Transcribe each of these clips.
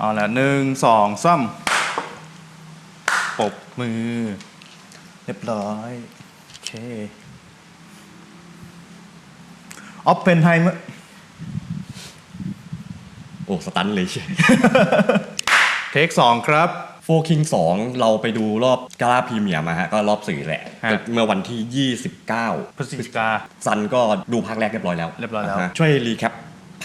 เอาละหนึ่งสองซ้ำปรบมือ เรียบร้อย โอเคออฟเพนไฮเมอร์โอ้ สตันเลยใช่เทคสองครับโฟคิงสองเราไปดูรอบกาลาพรีเมียร์มาฮะ ก็รอบสื่อแหละ ฮะ เมื่อวันที่ 29 พฤศจิกา ซันก็ดูภาคแรกเรียบร้อยแล้วเรียบร้อยแล้วาฮะช่วยรีแคป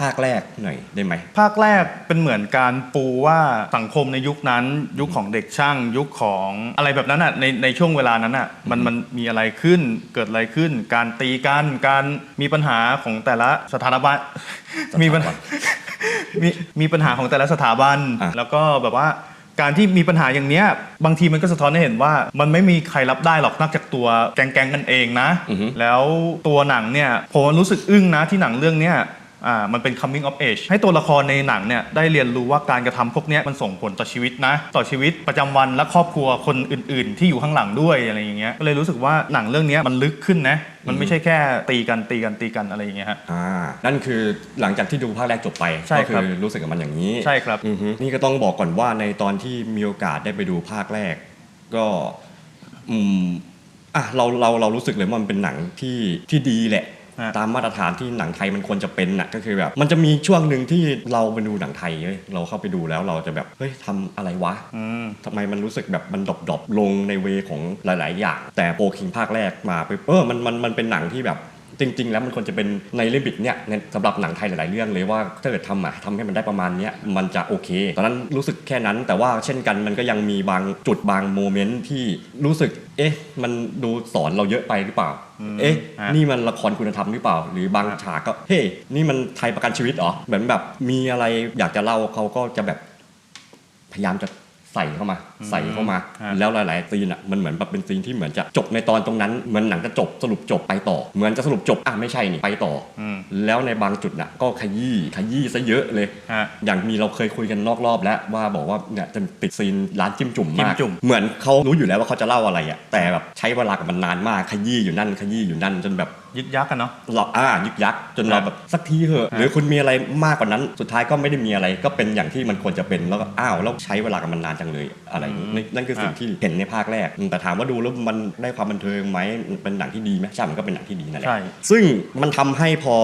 ภาคแรกหน่อยได้ไหม ภาคแรกเป็นเหมือนการปูว่าสังคมในยุคนั้นยุคของเด็กช่างยุคของอะไรแบบนั้นอะในในช่วงเวลานั้นอะมันมันมีอะไรขึ้นเกิดอะไรขึ้น การตีกันการมีปัญหาของแต่ละสถาบันมีปัญหามีมีปัญหาของแต่ละสถาบัน อะ แล้วก็แบบว่าการที่มีปัญหาอย่างเนี้ยบางทีมันก็สะท้อนให้เห็นว่า มันไม่มีใครรับได้หรอกนอกจากตัวแก๊งๆกันเองนะอือฮึแล้วตัวหนังเนี่ยผมรู้สึกอึ้งนะที่หนังเรื่องเนี้ย อ่ามันเป็น coming of age ให้ตัวละครในหนังเนี่ยได้เรียนรู้ว่าการกระทำพวกเนี้ยมันส่งผลต่อชีวิตนะ ต่อชีวิตประจำวันและครอบครัวคนอื่น ๆ ที่อยู่ข้างหลังด้วยอะไรอย่างเงี้ยก็เลยรู้สึกว่าหนังเรื่องเนี้ยมันลึกขึ้นนะมันไม่ใช่แค่ตีกันตีกันตีกันอะไรอย่างเงี้ยฮะอ่านั่นคือหลังจากที่ดูภาคแรกจบไปใช่ก็คคืรับอรู้สึกกับมันอย่างนี้ใช่ครับอือฮึนี่ก็ต้องบอกก่อนว่าในตอนที่มีโอกาสได้ไปดูภาคแรก ก็อืมอะเราเราเรารู้สึกเลยว่ามันเป็นหนังที่ที่ดีแหละ ฮะ ตามมาตรฐานที่หนังไทยมันควรจะเป็นน่ะก็คือแบบ มันจะมีช่วงหนึ่งที่เราไปดูหนังไทยเว้ยเราเข้าไปดูแล้วเราจะแบบเฮ้ยทำอะไรวะ อืม ทำไมมันรู้สึกแบบมันดรอปดรอปลงในเวของหลาย ๆ อย่าง แต่โปรคิงภาคแรกมาไปเออมันมันมันเป็นหนังที่แบบ จริง ๆ แล้วมันควรจะเป็นในลิมิตเนี่ยในสำหรับหนังไทยหลาย ๆ เรื่องเลยว่าถ้าเกิดทำอะทำให้มันได้ประมาณเนี้ยมันจะโอเค ตอนนั้นรู้สึกแค่นั้น แต่ว่าเช่นกันมันก็ยังมีบางจุดบางโมเมนต์ที่รู้สึกเอ๊ะมันดูสอนเราเยอะไปหรือเปล่าอืมเอ๊ะฮะนี่มันละครคุณธรรมหรือเปล่า หรือบางฉากก็ เฮ้ยนี่มันไทยประกันชีวิตเหรอ เหมือนแบบมีอะไรอยากจะเล่าเขาก็จะแบบพยายามจะ ใส่เข้ามา ใส่เข้ามาฮะแล้วหลาย ๆ ซีนอะมันเหมือนแบบเป็นซีนที่เหมือนจะจบในตอนตรงนั้นเหมือนหนังจะจบสรุปจบไปต่อ เหมือนจะสรุปจบอะไม่ใช่นี่ไปต่อออืมแล้วในบางจุดน่ะก็ขยี้ขยี้ซะเยอะเลยฮะอย่างมีเราเคยคุยกันนอกรอบแล้วว่าบอกว่าเนี่ยจะติดซีนร้านจิ้มจุ่มจิ้มามกจุ่มเหมือนเขารู้อยู่แล้วว่าเขาจะเล่าอะไรอะแต่แบบใช้เวลากับมันนานมากขยี้อยู่นั่นขยี้อยู่นั่นจนแบบยึกยักกันเนาะเราอ่ายึกยักจนเราแบบสักทีเถอะฮะหรือคุณมีอะไรมากกว่านั้น สุดท้ายก็ไม่ได้มีอะไรก็เป็นอย่างที่มันควรจะเป็นแล้วก็อ้าวแล้วใช้เวลากับมันนานจังเลยอะไรอย่างนี้นั่นนั่นคือสิ่งที่เห็นในภาคแรกอืมแต่ถามว่าดูแล้วมันได้ความบันเทิงไหมมันเป็นหนังที่ดีไหมใช่มันก็เป็นหนังที่ดีนั่นแหละใช่ซึ่งมันทำให้พอ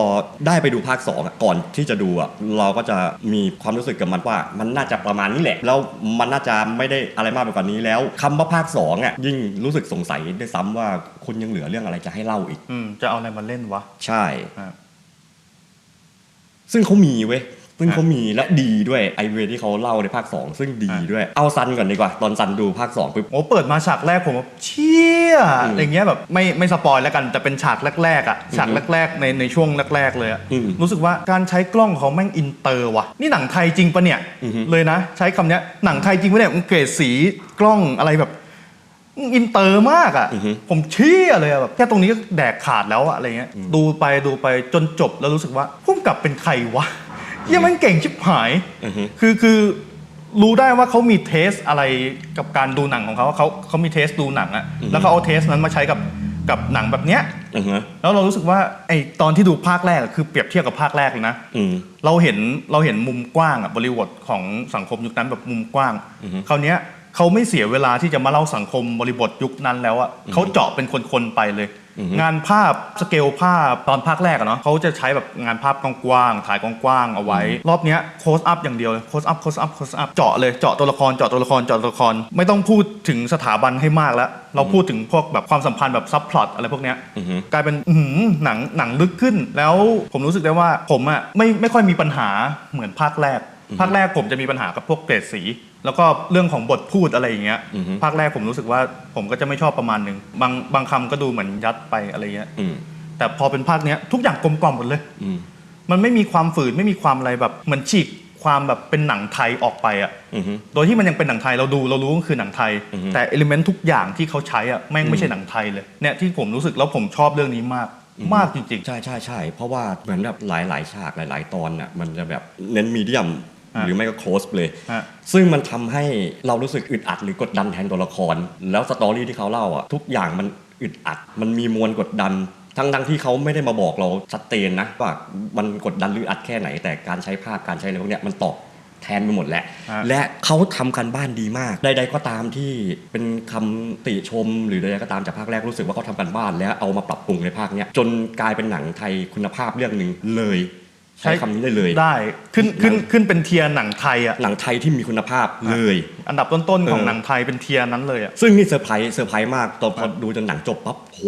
ได้ไปดูภาค2อะก่อนที่จะดูอะเราก็จะมีความรู้สึกกับมันว่า มันน่าจะประมาณนี้แหละ แล้วมันน่าจะไม่ได้อะไรมากไปกว่านี้แล้วคำว่าภาค2อะยิ่งรู้สึกสงสัยด้วยซ้ำว่าคุณยังเหลือเรื่องอะไรจะให้เล่าอีกอืมจะเอาอะไรมาเล่นวะ ใช่ครับซึ่งเขามีเว้ย ซึ่งเขามีและดีด้วยไอเวที่เขาเล่าในภาค 2 ซึ่งดีด้วยเอาซันก่อนดีกว่า ตอนซันดูภาค2ปุ๊บโอ้เปิดมาฉากแรกผมแบบเชี่ยอืมอะไรเงี้ยแบบไม่ไม่สปอยแล้วกันแต่เป็นฉากแรกๆอะฉากอือฮึแรกๆในในช่วงแรกๆเลยอะอืมรู้สึกว่าการใช้กล้องเขาแม่งอินเตอร์ว่ะนี่หนังไทยจริงปะเนี่ยอือฮึเลยนะ ใช้คำเนี้ยหนังไทยจริงปะเนี่ยมันเกรดสีกล้องอะไรแบบอินเตอร์มากอะอือฮึผมเชี่ยเลยอะแบบแค่ตรงนี้ก็แดกขาดแล้วอะอะไรเงี้ยดูไปดูไปจนจบแล้วรู้สึกว่าพุ่มกับเป็นใครวะ เหี้ยังมันเก่งชิบหายอือฮึคือคือรู้ได้ว่าเขามีเทสอะไรกับการดูหนังของเขาเขาเขามีเทสดูหนังอะแล้วเขาเอาเทสนั้นมาใช้กับกับหนังแบบเนี้ยอือฮะแล้วเรารู้สึกว่าไอตอนที่ดูภาคแรกอะคือเปรียบเทียบกับภาคแรกเลยนะอืมเราเห็นเราเห็นมุมกว้างอะบริบทของสังคมยุคนั้นแบบมุมกว้างอือฮึคราวเนี้ย เขาไม่เสียเวลาที่จะมาเล่าสังคมบริบทยุคนั้นแล้วอะเขาเจาะเป็นคนๆไปเลยอือฮึงานภาพสเกลภาพตอนภาคแรกอะเนาะเขาจะใช้แบบงานภาพกว้างๆถ่ายกว้างๆเอาไว้ รอบเนี้ยโคสอัพอย่างเดียวเลยโคสอัพโคสอัพโคสอัพเจาะเลยเจาะตัวละครเจาะตัวละครเจาะตัวละคร ไม่ต้องพูดถึงสถาบันให้มากแล้ว เราพูดถึงพวกแบบความสัมพันธ์แบบซับพลอตอะไรพวกเนี้ยอือฮึกลายเป็นอื้อหือหนังหนังลึกขึ้น แล้วผมรู้สึกได้ว่าผมอะไม่ไม่ค่อยมีปัญหาเหมือนภาคแรก ภาคแรกผมจะมีปัญหากับพวกเกรดสี แล้วก็เรื่องของบทพูดอะไรอย่างเงี้ย อือฮึ ภาคแรกผมรู้สึกว่าผมก็จะไม่ชอบประมาณหนึ่งบางบางคำก็ดูเหมือนยัดไปอะไรเงี้ย อืมแต่พอเป็นภาคเนี้ยทุกอย่างกลมกล่อมหมดเลย อืม มันไม่มีความฝืนไม่มีความอะไรแบบเหมือนฉีกความแบบเป็นหนังไทยออกไปอะอือฮึโดยที่มันยังเป็นหนังไทยเราดูเรารู้ว่าคือหนังไทย อือฮึ แต่เอลิเมนต์ทุกอย่างที่เขาใช้อะแม่งไม่ใช่หนังไทยเลยเนี่ยที่ผมรู้สึกแล้วผมชอบเรื่องนี้มากมากจริง ใช่ใช่ใช่เพราะว่าเหมือนแบบหลายหลายๆฉากหลาย ๆ ตอนน่ะมันจะแบบเน้นมีเดียมฮะ หรือไม่ก็โคสเลยๆฮะซึ่งมันทำให้เรารู้สึกอึดอัดหรือกดดันแทนตัวละคร แล้วสตอรี่ที่เขาเล่าอะทุกอย่างมันอึดอัด มันมีมวลกดดัน ทั้งทั้งที่เขาไม่ได้มาบอกเราชัดเจนนะว่ามันกดดันหรืออัดแค่ไหน แต่การใช้ภาพการใช้อะไรพวกเนี้ยมันตอบแทนไปหมดแหละฮะและเขาทำกันบ้านดีมาก ใดๆก็ตามที่เป็นคำติชม หรือใดๆก็ตามจากภาคแรกรู้สึกว่าเขาทำกันบ้าน แล้วเอามาปรับปรุงในภาคเนี้ยจนกลายเป็นหนังไทยคุณภาพเรื่องหนึ่งเลย ใช้คำนี้ได้เลยได้ขึ้นขึ้นขึ้นเป็นเทียร์หนังไทยอะหนังไทยที่มีคุณภาพเลย อันดับต้นๆของเออหนังไทยเป็นเทียร์นั้นเลยอะซึ่งนี่เซอร์ไพรส์เซอร์ไพรส์มากตอนพอดูจนหนังจบปั๊บโห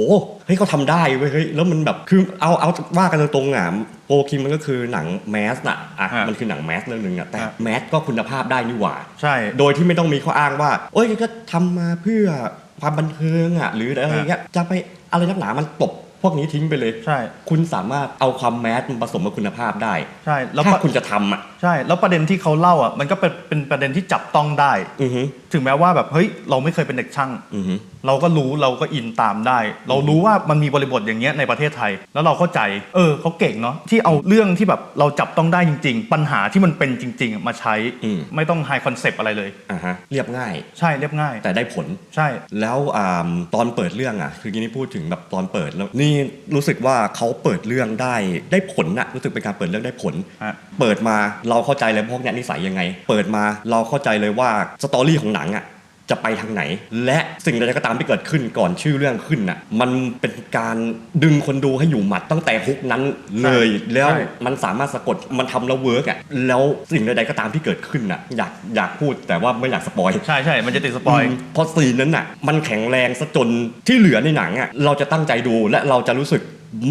เฮ้ยเขาทำได้เว้ยเฮ้ยแล้วมันแบบคือเอาเอาว่ากันตรงๆอะโปรคิมมันก็คือหนังแมสน่ะอะฮะมันคือหนังแมสเรื่องหนึงอะแต่ฮะแมสก็คุณภาพได้นี่หว่า ใช่ โดยที่ไม่ต้องมีข้ออ้างว่าเอ้ยก็ทำมาเพื่อความบันเทิงอะหรืออะไรอย่างเงี้ยจะไปอะไรนักหนามันตบ พวกนี้ทิ้งไปเลย ใช่ คุณสามารถเอาความแมสมาผสมกับคุณภาพได้ ใช่แล้วถ้าปะคุณจะทำอะ ใช่ แล้วประเด็นที่เขาเล่าอะมันก็เป็นเป็นประเด็นที่จับต้องได้ อือฮึ ถึงแม้ว่าแบบเฮ้ยเราไม่เคยเป็นเด็กช่าง อือฮึ เราก็รู้เราก็อินตามได้ เรารู้ว่ามันมีบริบทอย่างเงี้ยในประเทศไทย แล้วเราเข้าใจ เออเขาเก่งเนาะที่เอาเรื่องที่แบบเราจับต้องได้จริง ๆ ปัญหาที่มันเป็นจริง ๆ มาใช้ อืม ไม่ต้องไฮคอนเซปต์อะไรเลย อ่าฮะ เรียบง่าย ใช่เรียบง่ายแต่ได้ผล ใช่ แล้วอ่าตอนเปิดเรื่องอะ คือกี้นี่พูดถึงแบบตอนเปิดแล้วนี่รู้สึกว่าเขาเปิดเรื่องได้ได้ผลนะรู้สึกเป็นการเปิดเรื่องได้ผล ฮะ เปิดมาเราเข้าใจเลยพวกเนี้ยนิสัยยังไง เปิดมาเราเข้าใจเลยว่าสตอรี่ของหนังอะ จะไปทางไหน และสิ่งใดๆก็ตามที่เกิดขึ้นก่อนชื่อเรื่องขึ้นน่ะมันเป็นการดึงคนดูให้อยู่หมัดตั้งแต่ฮุกนั้นเลยแล้วใช่ มันสามารถสะกดมันทำแล้วเวิร์กอะแล้วสิ่งใดๆก็ตามที่เกิดขึ้นน่ะอยากอยากพูดแต่ว่าไม่อยากสปอย ใช่ใช่มันจะติดสปอย มเพราะซีนนั้นน่ะมันแข็งแรงซะจนที่เหลือในหนังอะเราจะตั้งใจดูและเราจะรู้สึก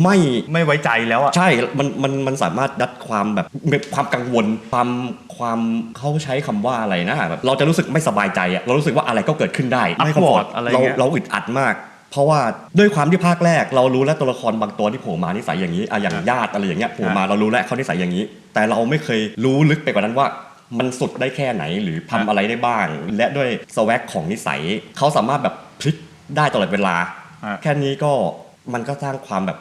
ไม่ไม่ไว้ใจแล้วอะใช่มันมันมันสามารถดัดความแบบความกังวล ความความเขาใช้คำว่าอะไรนะแบบเราจะรู้สึกไม่สบายใจอะเรารู้สึกว่าอะไรก็เกิดขึ้นได้ไม่คอมฟอร์ Upward อะไรเราเงี้ยเราอึดอัดมากเพราะว่าด้วยความที่ภาคแรกเรารู้แล้วตัวละครบางตัวที่โผล่มานิสัยอย่างนี้อะอย่างญาติอะไรอย่างเงี้ยโผล่มาเรารู้แล้วเขานิสัยอย่างนี้ แต่เราไม่เคยรู้ลึกไปกว่านั้นว่ามันสุดได้แค่ไหนหรือทำอะไรได้บ้าง และด้วยสวักของนิสัยเขาสามารถแบบพลิกได้ตลอดเวลาฮะแค่นี้ก็มันก็สร้างความแบบ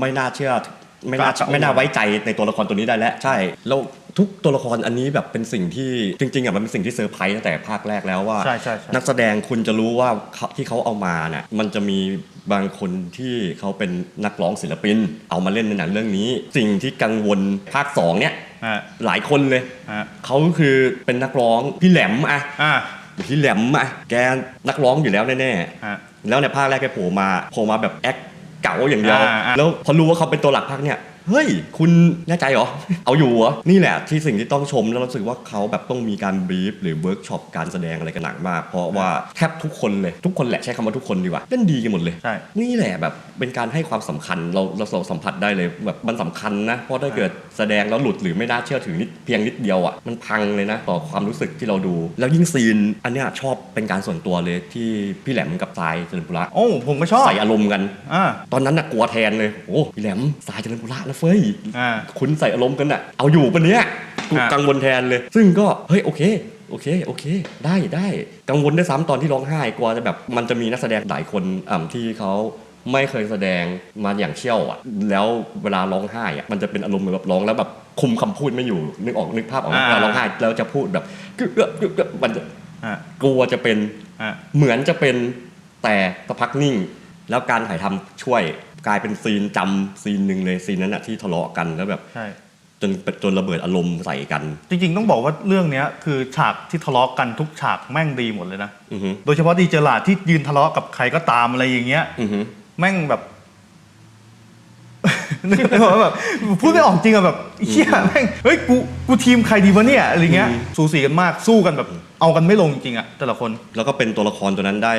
ไม่น่าเชื่อไม่น่ากระอักไม่น่าไว้ใจในตัวละครตัวนี้ได้แล้วใช่แล้วทุกตัวละครอันนี้แบบเป็นสิ่งที่จริงๆอะมันเป็นสิ่งที่เซอร์ไพรส์ตั้งแต่ภาคแรกแล้วว่าใช่ใช่ใช่นักแสดงคุณจะรู้ว่าเขาที่เขาเอามาเนี่ยมันจะมีบางคนที่เขาเป็นนักร้องศิลปิน เอามาเล่นในหนังเรื่องนี้ สิ่งที่กังวลภาคสองเนี่ยฮะหลายคนเลยฮะเขาคือเป็นนักร้องพี่แหลมอะอ่าพี่แหลมอะแกนักร้องอยู่แล้วแน่ๆฮะแล้วในภาคแรกแกโผล่มาโผล่มาแบบแอค เก๋าอย่างเดียวอ่าอ่า แล้วพอรู้ว่าเขาเป็นตัวหลักภาคเนี่ย เฮ้ย คุณแน่ใจเหรอ เอาอยู่เหรอ นี่แหละที่สิ่งที่ต้องชมแล้วรู้สึกว่าเขาแบบต้องมีการบรีฟหรือเวิร์กช็อปการแสดงอะไรกันหนักมาก เพราะว่าแทบทุกคนเลย ทุกคนแหละใช้คำว่าทุกคนดีกว่าเล่นดีกันหมดเลย ใช่ นี่แหละแบบเป็นการให้ความสำคัญเราเราสัมผัสได้เลยแบบมันสำคัญนะ เพราะถ้าเกิดแสดงแล้วหลุดหรือไม่น่าเชื่อถือนิดเพียงนิดเดียวอะมันพังเลยนะ ต่อความรู้สึกที่เราดู แล้วยิ่งซีน อันเนี้ยชอบเป็นการส่วนตัวเลยที่พี่แหลมกับทรายเจริญปุระโอ้ผมก็ชอบใส่อารมณ์กัน อ่า ตอนนั้นน่ะกลัวแทนเลยโอ้พี่แหลมทรายเจริญปุระนะเฟ้ยอ่าคุณใส่อารมณ์กันอะเอาอยู่ปะเนี้ยกูอะกังวลแทนเลย ซึ่งก็เฮ้ยโอเคโอเค โอเค ได้ได้ กังวลได้วยซ้ำตอนที่ร้องไห้กลัวจะแบบ มันจะมีนักแสดงหลายคนอ่าที่เขาไม่เคยแสดงมาอย่างเชี่ยวอะ แล้วเวลาร้องไห้อะ มันจะเป็นอารมณ์แบบร้องแล้วแบบคุมคำพูดไม่อยู่ นึกออกนึกภาพออกไหมอ่าเวลาร้องไห้แล้วจะพูดแบบกึกกึกกึกกึกมันจะอ่ากลัวจะเป็นอ่าเหมือนจะเป็นแต่สักพักนิ่ง แล้วการถ่ายทำช่วยกลายเป็นซีนจำซีนหนึ่งเลยซีนนั้นอะที่ทะเลาะกันแล้วแบบใช่จนจนระเบิดอารมณ์ใส่กัน จริง ๆ ต้องบอกว่าเรื่องเนี้ยคือฉากที่ทะเลาะกันทุกฉากแม่งดีหมดเลยนะอือฮึโดยเฉพาะดีเจอราร์ดที่ยืนทะเลาะกับใครก็ตามอะไรอย่างเงี้ยอือฮึแม่งแบบนึกว่าแบบพูดไม่ออกจริงอะแบบเฮียแม่งเฮ้ยกูกูทีมใครดีวะเนี่ยอะไรเงี้ยสูสีกันมากสู้กันแบบเอากันไม่ลงจริงอะแต่ละคน แล้วก็เป็นตัวละครตัวนั้นได้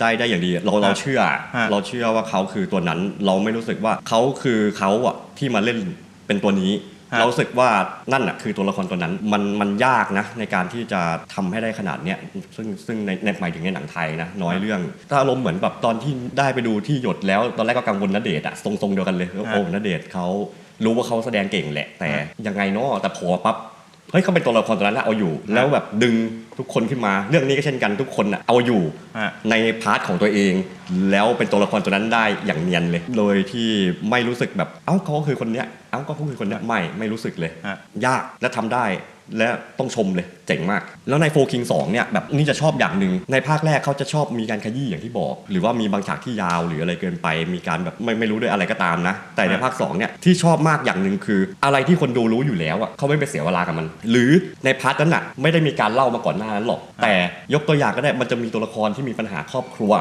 ได้ได้อย่างดีเราเราเชื่อฮะเราเชื่อว่าเขาคือตัวนั้นเราไม่รู้สึกว่าเขาคือเขาอะที่มาเล่นเป็นตัวนี้ฮะเรารู้สึกว่านั่นอะคือตัวละครตัวนั้นมันมันยากนะ ในการที่จะทำให้ได้ขนาดเนี้ยซึ่งซึ่งในในหมายถึงในหนังไทยนะน้อยเรื่อง ถ้าอารมณ์เหมือนแบบตอนที่ได้ไปดูที่หยดแล้ว ตอนแรกก็กังวลนเดชน์อะทรงทรงเดียวกันเลยว่าโอ้นเดชน์เขารู้ว่าเขาแสดงเก่งแหละแต่ยังไงเนาะแต่พอปั๊บ เฮ้ยเขาเป็นตัวละครตัวนั้นแล้วเอาอยู่ แล้วแบบดึงทุกคนขึ้นมา เรื่องนี้ก็เช่นกันทุกคนอะเอาอยู่ฮะ ในพาร์ทของตัวเอง แล้วเป็นตัวละครตัวนั้นได้อย่างเนียนเลย โดยที่ไม่รู้สึกแบบเอ้าเขาคือคนเนี้ยเอ้าก็เขาคือคนเนี้ยไม่ไม่รู้สึกเลย ฮะ ยากและทำได้ และต้องชมเลยเจ๋งมาก แล้วในโฟคิงสองเนี่ยแบบนี่จะชอบอย่างหนึ่งในภาคแรกเขาจะชอบมีการขยี้อย่างที่บอก หรือว่ามีบางฉากที่ยาวหรืออะไรเกินไป มีการแบบไม่ไม่รู้ด้วยอะไรก็ตามนะ แต่ในภาคสองเนี่ยที่ชอบมากอย่างหนึ่งคือ อะไรที่คนดูรู้อยู่แล้วอะเขาไม่ไปเสียเวลากับมัน หรือในพาร์ทนั้นอะไม่ได้มีการเล่ามาก่อนหน้านั้นหรอก แต่ยกตัวอย่างก็ได้มันจะมีตัวละครที่มีปัญหาครอบครัว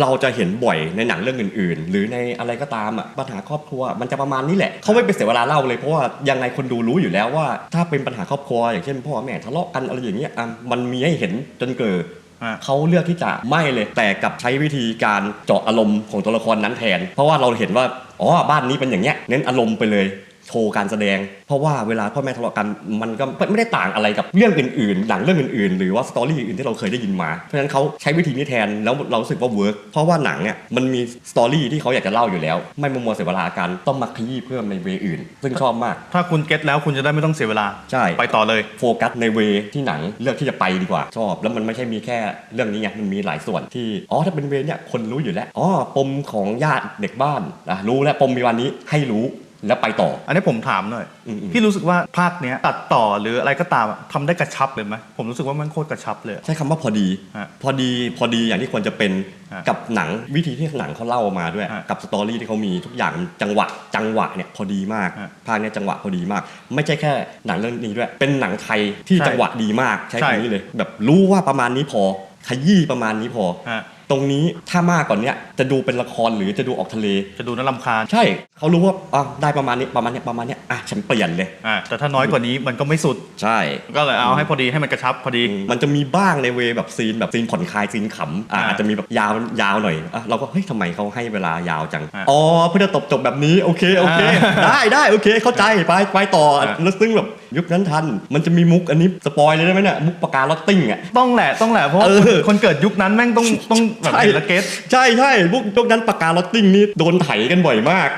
เราจะเห็นบ่อยในหนังเรื่องอื่น ๆ หรือในอะไรก็ตามอะปัญหาครอบครัว มันจะประมาณนี้แหละเขาไม่ไปเสียเวลาเล่าเลยเพราะว่ายังไงคนดูรู้อยู่แล้วว่า ถ้าเป็นปัญหาครอบครัว อย่างเช่นพ่อแม่ทะเลาะกันอะไรอย่างเงี้ยอะมันมีให้เห็นจนเกิดอะเขาเลือกที่จะไม่เลย แต่กลับใช้วิธีการเจาะอารมณ์ของตัวละครนั้นแทน เพราะว่าเราเห็นว่าอ๋อบ้านนี้เป็นอย่างเงี้ยเน้นอารมณ์ไปเลย โชว์การแสดง เพราะว่าเวลาพ่อแม่ทะเลาะกันมันก็ไม่ได้ต่างอะไรกับเรื่องอื่นๆหนังเรื่องอื่นๆ หรือว่าสตอรี่อื่นที่เราเคยได้ยินมา เพราะฉะนั้นเขาใช้วิธีนี้แทนแล้วเรารู้สึกว่าเวิร์กเพราะว่าหนังเนี่ยมันมีสตอรี่ที่เขาอยากจะเล่าอยู่แล้ว ไม่มัวมัวเสียเวลากันต้องมาขยี้เพิ่มในเวอื่น ซึ่งชอบมาก ถ้าคุณเก็ตแล้วคุณจะได้ไม่ต้องเสียเวลาใช่ไปต่อเลยโฟกัสในเวที่หนังเลือกที่จะไปดีกว่า ชอบแล้วมันไม่ใช่มีแค่เรื่องนี้ไงมันมีหลายส่วนที่อ๋อถ้าเป็นเวเนี่ยคนรู้อยู่แล้วอ๋อปมของญาติเด็กบ้านอะรู้แล้วปมมีวันนี้ให้รู้ แล้วไปต่อ อันนี้ผมถามหน่อย อืมๆ พี่รู้สึกว่าภาคเนี้ยตัดต่อหรืออะไรก็ตามอะทำได้กระชับเลยไหมผมรู้สึกว่ามันโคตรกระชับเลยใช้คำว่าพอดี ฮะพอดีพอดีอย่างที่ควรจะเป็นฮะกับหนังวิธีที่หนังเขาเล่ามาด้วย ฮะกับสตอรี่ที่เขามีทุกอย่างจังหวะจังหวะเนี่ยพอดีมากฮะภาคเนี้ยจังหวะพอดีมาก ไม่ใช่แค่หนังเรื่องนี้ด้วย เป็นหนังไทยที่ใช่จังหวะดีมากใช้ใช่ คำนี้เลย แบบรู้ว่าประมาณนี้พอขยี้ประมาณนี้พอ ฮะ ตรงนี้ถ้ามากกว่าเนี้ยจะดูเป็นละครหรือจะดูออกทะเล จะดูน่ารำคาญใช่เขารู้ว่าอะได้ประมาณนี้ประมาณเนี้ยประมาณเนี้ยอะฉันเปลี่ยนเลย อ่าแต่ถ้าน้อยกว่านี้มันก็ไม่สุด ใช่ ก็เลยเอาให้พอดีให้มันกระชับพอดี มันจะมีบ้างในเวแบบซีนแบบซีนผ่อนคลายซีนขำอะอ่าอาจจะมีแบบยาวยาวหน่อยอะเราก็เฮ้ยทำไมเขาให้เวลายาวจังอ่าอ๋อเพื่อจะตบจบแบบนี้โอเคโอเค อ่าได้ได้โอเคเข้าใจไปไปต่ออะอ่าแล้วซึ่งแบบยุคนั้นทัน มันจะมีมุกอันนี้สปอยเลยได้ไหมเนี่ยมุกปากกาลอตติ้งอะ ต้องแหละต้องแหละเพราะว่าเออ คนเกิดยุคนั้นแม่งต้องต้องแบบใช่เห็นและเก็ตใช่ใช่พวกพวกนั้นปากกาลอตติ้งนี่โดนไถกันบ่อยมาก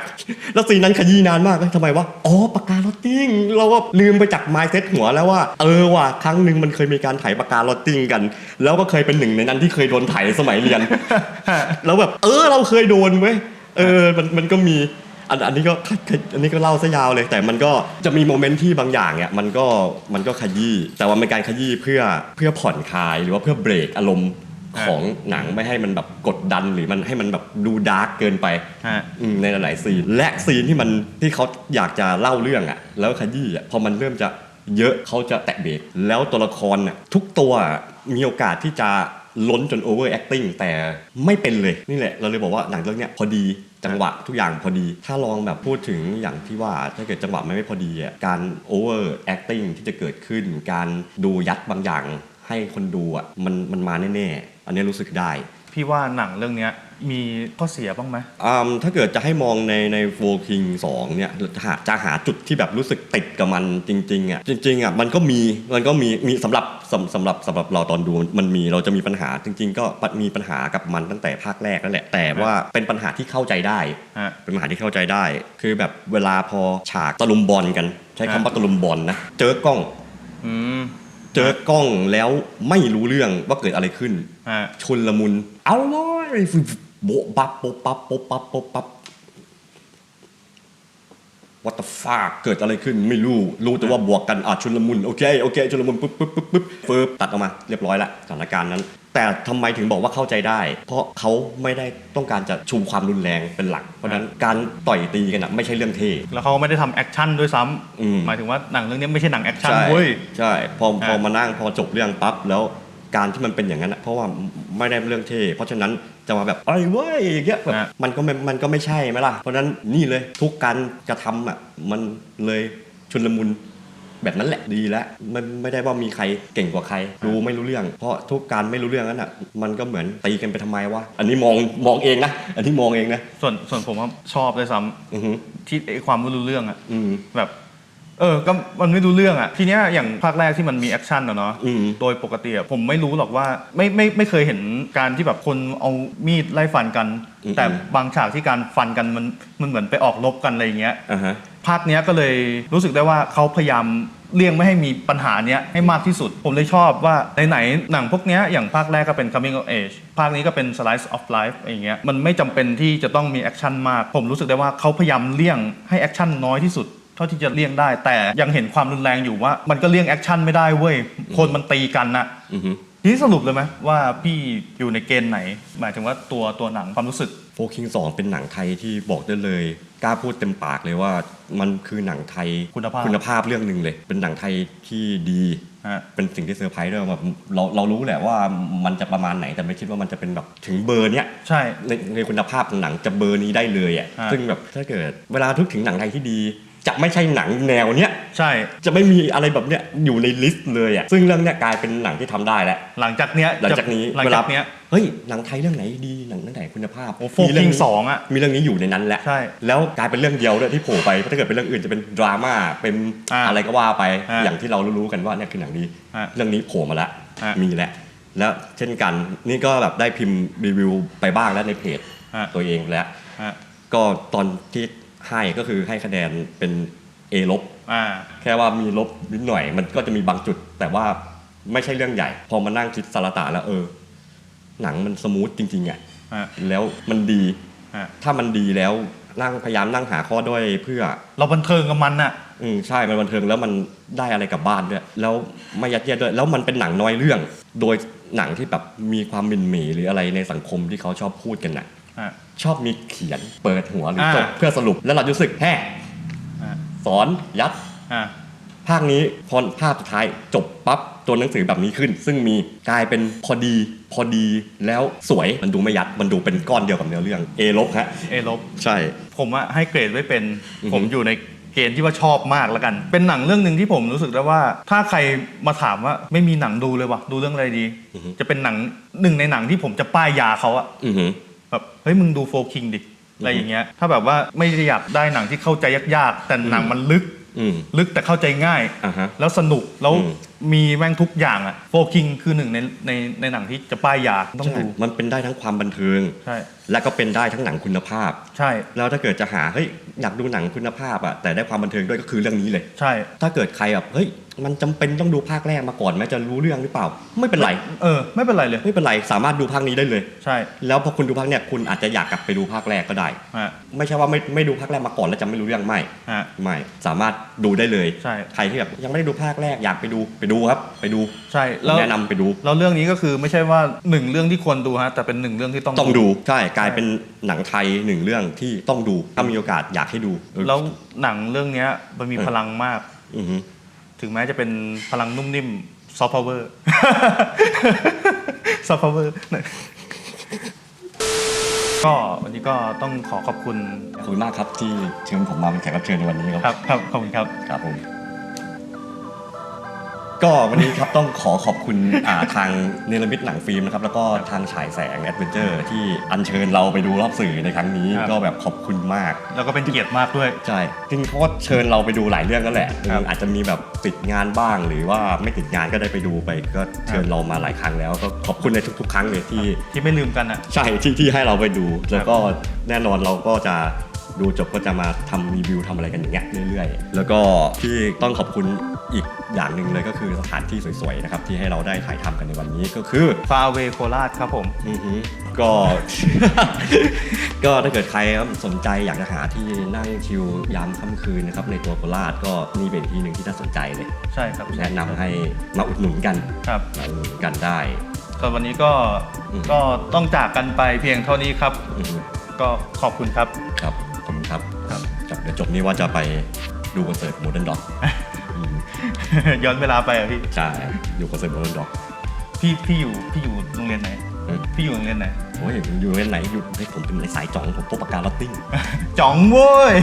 แล้วซีนนั้นขยี้นานมากเฮ้ยทำไมวะอ๋อปากกาลอตติ้งเราว่าลืมไปจากไมซ์เซ็ตหัวแล้วว่า เออว่ะครั้งหนึ่งมันเคยมีการไถปากกาลอตติ้งกัน แล้วก็เคยเป็นหนึ่งในนั้นที่เคยโดนไถสมัยเรียน แล้วแบบเออเราเคยโดนเว้ยเออมันมันก็มี อันอันนี้ก็อันนี้ก็เล่าซะยาวเลย แต่มันก็จะมีโมเมนต์ที่บางอย่างเนี่ยมันก็มันก็ขยี้แต่ว่าเป็นการขยี้เพื่อเพื่อผ่อนคลายหรือว่าเพื่อเบรกอารมณ์อ่าของหนังไม่ให้มันแบบกดดันหรือมันให้มันแบบดูดาร์กเกินไปฮะอืมในหลายๆซีนและซีนที่มันที่เขาอยากจะเล่าเรื่องอะแล้วขยี้อะพอมันเริ่มจะเยอะเขาจะแตะเบรกแล้วตัวละครน่ะทุกตัวมีโอกาสที่จะล้นจน over acting แต่ไม่เป็นเลย นี่แหละ เราเลยบอกว่าหนังเรื่องเนี้ยพอดี จังหวะทุกอย่างพอดี ถ้าลองแบบพูดถึงอย่างที่ว่าถ้าเกิดจังหวะไม่ไม่พอดีอะการ over acting ที่จะเกิดขึ้น การดูยัดบางอย่างให้คนดูอะมันมันมาแน่ๆ อันนี้รู้สึกได้ พี่ว่าหนังเรื่องเนี้ยมีข้อเสียบ้างไหมอืมถ้าเกิดจะให้มองในในโฟคิงสองเนี่ยหาจะหาจุดที่แบบรู้สึกติดกับมันจริงๆอะจริงๆอะมันก็มีมันก็มีมีสำหรับสำสำหรับสำหรับเราตอนดูมันมีเราจะมีปัญหาจริง ๆ ก็มีปัญหากับมันตั้งแต่ภาคแรกนั่นแหละแต่ว่าเป็นปัญหาที่เข้าใจได้ ฮะ เป็นปัญหาที่เข้าใจได้ คือแบบเวลาพอฉากตะลุมบอลกัน ใช้คำว่าตะลุมบอลนะเจอกล้อง อืม เจอกล้องแล้วไม่รู้เรื่องว่าเกิดอะไรขึ้นฮะ ชุนละมุน เอาเลยโบ๊ะบับโป๊ะปั๊บโป๊ะปั๊บโป๊ะปั๊บ what the fuck เกิดอะไรขึ้นไม่รู้ รู้แต่ว่าบวกกันอะชุนละมุนโอเคโอเคชุนละมุนปุ๊บปุ๊บปุ๊บปุ๊บเฟิร์บตัดออกมาเรียบร้อยละสถานการณ์นั้น แต่ทำไมถึงบอกว่าเข้าใจได้ เพราะเขาไม่ได้ต้องการจะชูความรุนแรงเป็นหลัก เพราะฉะนั้นการต่อยตีกันอะไม่ใช่เรื่องเท่แล้วเขาไม่ได้ทำแอคชั่นด้วยซ้ำอืมหมายถึงว่าหนังเรื่องนี้ไม่ใช่หนังแอคชั่นใช่เว้ยใช่พอพออะมานั่งพอจบเรื่องปั๊บแล้ว การที่มันเป็นอย่างนั้นอะเพราะว่าไม่ได้เรื่องเท่เพราะฉะนั้นจะมาแบบไอ้ยเว้ยอย่างเงี้ยแบบอะมันก็ไม่มันก็ไม่ใช่ไหมล่ะ เพราะฉะนั้นนี่เลยทุกการกระทำอะมันเลยชุนลมุนแบบนั้นแหละดีแล้วมันไม่ได้ว่ามีใครเก่งกว่าใคร รู้ไม่รู้เรื่อง เพราะทุกการไม่รู้เรื่องนั้นอะมันก็เหมือนตีกันไปทำไมวะอันนี้มองมองเองนะอันนี้มองเองนะส่วนส่วนผมว่าชอบด้วยซ้ำอือหือที่ไอ้ความไม่รู้เรื่องอะอืมแบบ เออก็มันไม่รู้เรื่องอะทีเนี้ยอย่างภาคแรกที่มันมีแอคชั่นอะเนาะอืม โดยปกติอะผมไม่รู้หรอกว่าไม่ไม่ไม่เคยเห็นการที่แบบคนเอามีดไล่ฟันกัน อืม แต่บางฉากที่การฟันกันมันมันเหมือนไปออกรบกันอะไรอย่างเงี้ย อ่าฮะ ภาคเนี้ยก็เลยรู้สึกได้ว่าเขาพยายามเลี่ยงไม่ให้มีปัญหาเนี้ยให้มากที่สุด ผมเลยชอบว่าไหนๆหนังพวกเนี้ยอย่างภาคแรกก็เป็น coming of age ภาคนี้ก็เป็น slice of life อย่างเงี้ยมันไม่จำเป็นที่จะต้องมีแอคชั่นมาก ผมรู้สึกได้ว่าเขาพยายามเลี่ยงให้แอคชั่นน้อยที่สุด ท่าที่จะเลี่ยงได้ แต่ยังเห็นความรุนแรงอยู่ว่า มันก็เลี่ยงแอคชั่นไม่ได้เว้ยคนมันตีกันนะอือฮึทีนี้สรุปเลยไหมว่าพี่อยู่ในเกณฑ์ไหน หมายถึงว่าตัวตัวหนังความรู้สึก โฟคิงสองเป็นหนังไทยที่บอกได้เลยกล้าพูดเต็มปากเลยว่ามันคือหนังไทยคุณภาพ คุณภาพเรื่องหนึ่งเลย เป็นหนังไทยที่ดี ฮะ เป็นสิ่งที่เซอร์ไพรส์ด้วยแบบเราเรารู้แหละว่ามันจะประมาณไหนแต่ไม่คิดว่ามันจะเป็นแบบถึงเบอร์เนี้ย ใช่ ในในคุณภาพของหนังจะเบอร์นี้ได้เลยอะ ฮะซึ่งแบบถ้าเกิดเวลาทึกถึงหนังไทยที่ดี จะไม่ใช่หนังแนวเนี้ยใช่ จะไม่มีอะไรแบบเนี้ยอยู่ในลิสต์เลยอะซึ่งเรื่องเนี้ยกลายเป็นหนังที่ทำได้แล้ว หลังจากเนี้ยหลังจากนี้หลังเวลาจากเนี้ยเฮ้ยหนังไทยเรื่องไหนดีหนังเรื่องไหนคุณภาพโอ้โฟมีเรื่กิงนี้สองอะ มีเรื่องนี้อยู่ในนั้นแหละใช่แล้วกลายเป็นเรื่องเดียวด้วยที่โผล่ไปถ้าเกิดเป็นเรื่องอื่นจะเป็นดราม่าเป็นอ่าอะไรก็ว่าไปอ่าอย่างที่เรารู้ๆกันว่าเนี่ยคือหนังดีอ่าเรื่องนี้โผล่มาแล้วอ่ามีแล้วแล้วเช่นกันนี่ก็แบบได้พิมพ์รีวิวไปบ้างแล้วในเพจฮะตัวเองแล้วฮะก็ตอนที่ ให้ก็คือให้คะแนนเป็น A ลบอ่า แค่ว่ามีลบนิดหน่อย มันก็จะมีบางจุด แต่ว่าไม่ใช่เรื่องใหญ่ พอมานั่งคิดสารตาแล้วเออ หนังมันสมูทจริงๆอะฮะแล้วมันดีฮะถ้ามันดีแล้วนั่งพยายามนั่งหาข้อด้อยเพื่อ เราบันเทิงกับมันอะ อืมใช่ มันบันเทิงแล้วมันได้อะไรกลับบ้านด้วย แล้วไม่ยัดเยียดด้วย แล้วมันเป็นหนังน้อยเรื่อง โดยหนังที่แบบมีความหมินหมีหรืออะไรในสังคมที่เขาชอบพูดกันน่ะฮะ ชอบมีเขียนเปิดหัวหรืออ่าจบเพื่อสรุปแล้วเรารู้สึกแฮ่ฮะสอนยัดอ่าภาคนี้พอภาพสุดท้ายจบปั๊บตัวหนังสือแบบนี้ขึ้น ซึ่งมีกลายเป็นพอดีพอดีแล้วสวยมันดูไม่ยัดมันดูเป็นก้อนเดียวกับเนื้อเรื่องเอลบฮะเอลบใช่ ผมอะให้เกรดไว้เป็นอือฮึผมอยู่ในเกณฑ์ที่ว่าชอบมากแล้วกัน เป็นหนังเรื่องหนึ่งที่ผมรู้สึกได้ว่า ถ้าใครมาถามว่าไม่มีหนังดูเลยวะดูเรื่องอะไรดีอือฮึจะเป็นหนังหนึ่งในหนังที่ผมจะป้ายยาเขาอะอือหือ แบบเฮ้ยมึงดูโฟคิงดิอะไรอย่างเงี้ยถ้าแบบว่าไม่ได้อยากได้หนังที่เข้าใจยากๆแต่หนังอืมมันลึกอืม ลึกแต่เข้าใจง่าย อ่าฮะแล้วสนุกแล้วอืม มีแม่งทุกอย่างอะโฟคิงคือหนึ่งในในในหนังที่จะป้ายยาต้องใช่ดูมันเป็นได้ทั้งความบันเทิง ใช่และก็เป็นได้ทั้งหนังคุณภาพ ใช่ แล้วถ้าเกิดจะหาเฮ้ย อยากดูหนังคุณภาพอะแต่ได้ความบันเทิงด้วยก็คือเรื่องนี้เลย ใช่ ถ้าเกิดใครแบบเฮ้ยมันจำเป็นต้องดูภาคแรกมาก่อนไหมจะรู้เรื่องหรือเปล่า ไม่เป็นไรเออไม่เป็นไรเลยไม่เป็นไรสามารถดูภาคนี้ได้เลย ใช่ แล้วพอคุณดูภาคเนี่ยคุณอาจจะอยากกลับไปดูภาคแรกก็ได้ฮะไม่ใช่ว่าไม่ไม่ดูภาคแรกมาก่อนแล้วจะไม่รู้เรื่องไม่ฮะไม่สามารถดูได้เลยใช่ใครที่แบบยังไม่ได้ดูภาคแรกอยากไปดูไปดูครับ ไปดูใช่แล้วแนะนำไปดูแล้วเรื่องนี้ก็คือไม่ใช่ว่าหนึ่งเรื่องที่ควรดูฮะแต่เป็นหนึ่งเรื่องที่ต้องต้องดูใช่กลายเป็นหนังไทยหนึ่งเรื่องที่ต้องดูถ้ามีโอกาสอยากให้ดูเออ แล้วหนังเรื่องเนี้ยมันมีเออ พลังมาก อือฮึถึงแม้จะเป็นพลังนุ่มนิ่มซอฟต์พาวเวอร์ ซอฟต์พาวเวอร์ ก็วันนี้ก็ต้องขอขอบคุณขอบคุณมากครับที่เชิญผมมาเป็นแขกรับเชิญในวันนี้ครับครับครับขอบคุณครับ ครับผม ก็วันนี้ครับต้องขอขอบคุณอ่าทางเนรมิตหนังฟิล์มนะครับแล้วก็ทางฉายแสงแอดเวนเจอร์ที่อัญเชิญเราไปดูรอบสื่อในครั้งนี้ครับ ก็แบบขอบคุณมาก แล้วก็เป็นเกียรติมากด้วย ใช่จริงเขาก็เชิญเราไปดูหลายเรื่องนั่นแหละครับ อาจจะมีแบบติดงานบ้างหรือว่าไม่ติดงานก็ได้ไปดูไป ก็เชิญเรามาหลายครั้งแล้วก็ขอบคุณในทุก ๆ ครั้งเลยที่ที่ไม่ลืมกันอะ ใช่ที่ที่ให้เราไปดู แล้วก็แน่นอนเราก็จะ ดูจบก็จะมาทำรีวิวทำอะไรกันอย่างเงี้ยเรื่อยๆ แล้วก็ที่ต้องขอบคุณอีกอย่างหนึ่งเลยก็คือสถานที่สวยๆนะครับที่ให้เราได้ถ่ายทำกันในวันนี้ก็คือฟาเวโคราชครับผมอือฮึก็ก็ถ้าเกิดใครครับสนใจอยากจะหาที่นั่งชิลยามค่ำคืนนะครับในตัวโคราชก็นี่เป็นที่หนึ่งที่น่าสนใจเลย ใช่ครับแนะนำให้มาอุดหนุนกันครับมาอุดหนุนกันได้ส่วนวันนี้ก็อืมก็ต้องจากกันไปเพียงเท่านี้ครับอือฮึก็ขอบคุณครับครับขอบ คุณครับครับเดี๋ยวจบนี้ว่าจะไปดูคอนเสิร์ตโมเดิร์นด็อกย้อนเวลาไปอะพี่ใช่ดูคอนเสิร์ตโมเดิร์นด็อกพี่พี่อยู่พี่อยู่โรงเรียนไหนพี่อยู่โรงเรียนไหนโอ้ยอยู่โรงเรียนไหนอยู่ให้ผมเป็นสายจ่องผมพวกปากกาลอตติ้งจ๋องเว้ย